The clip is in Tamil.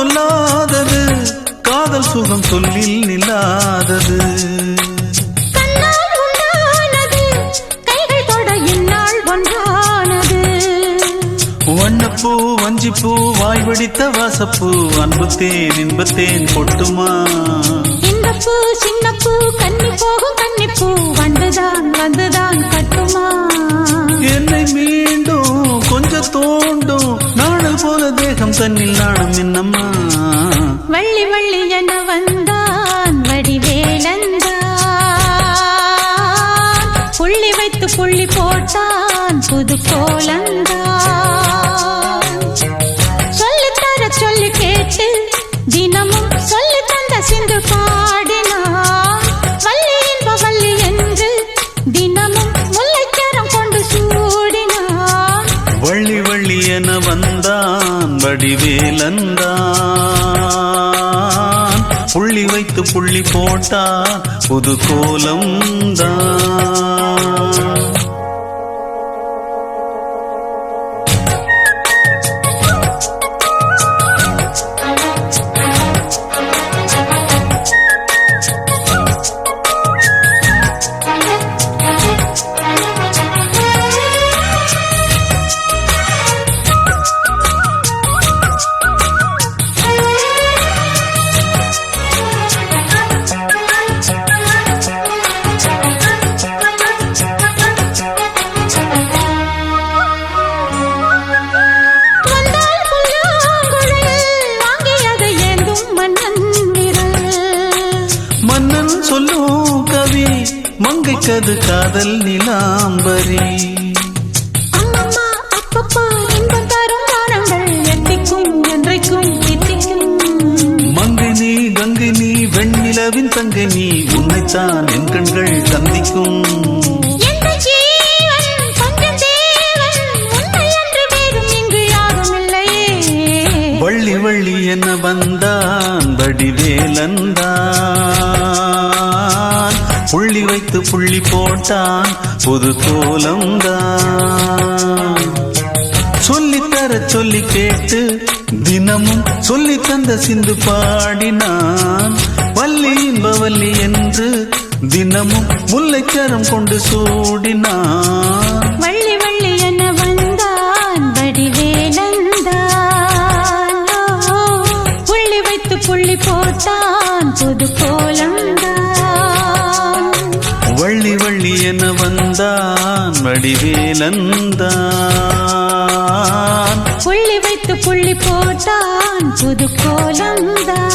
சொல்லாதது. காதல் சுகம் சொல்லில் நில்லாதது. வண்ணப்பூ வஞ்சிப்பூ வாய் வெடித்த வாசப்பூ அன்புத்தேன் இன்பத்தேன் கொட்டுமா? இந்த பூ சின்ன பூ கன்னி போகும் கன்னி பூ வந்துதான் வந்துதான் கட்டுமா? தேகம் தன்னில் நாணம் என்னம்மா வள்ளி வள்ளி என வந்தான் வடிவேலந்தான். புள்ளி வைத்து புள்ளி போட்டான் புது கோலந்தான். சொல்லித்தர சொல்லி கேட்டு தினமும் சொல்லி தந்த சிந்து பாடினான். வள்ளி இன்ப வள்ளி என்று தினமும் முல்லைச்சரம் கொண்டு சூடினான். வள்ளி வள்ளி என வந்தான். வடிவேலந்தான் புள்ளி வைத்து புள்ளி போட்டா புது கோலம் தான் தித்திக்கும் மங்கை நீ கங்கை நீ வெண்ணிலவின் தங்கை நீ உன்னைத்தான் என் கண்கள் சந்திக்கும். வள்ளி வள்ளி என வந்தான் வடிவேலந்தான் புள்ளி வைத்து புள்ளி போட்டான். புது கோலம்தான் சொல்லித்தர சொல்லி கேட்டு தினமும் சொல்லி தந்த சிந்து பாடினான். வள்ளி இன்பவல்லி என்று தினமும் முல்லைச்சரம் கொண்டு சூடினான். வள்ளி வள்ளி என வந்தான் வடிவேலந்தான். புள்ளி வைத்து புள்ளி போட்டான் புது கோலம் என வந்தான் வடிவேலந்தான். புள்ளி வைத்து புள்ளி போட்டான் புது கோலந்தான்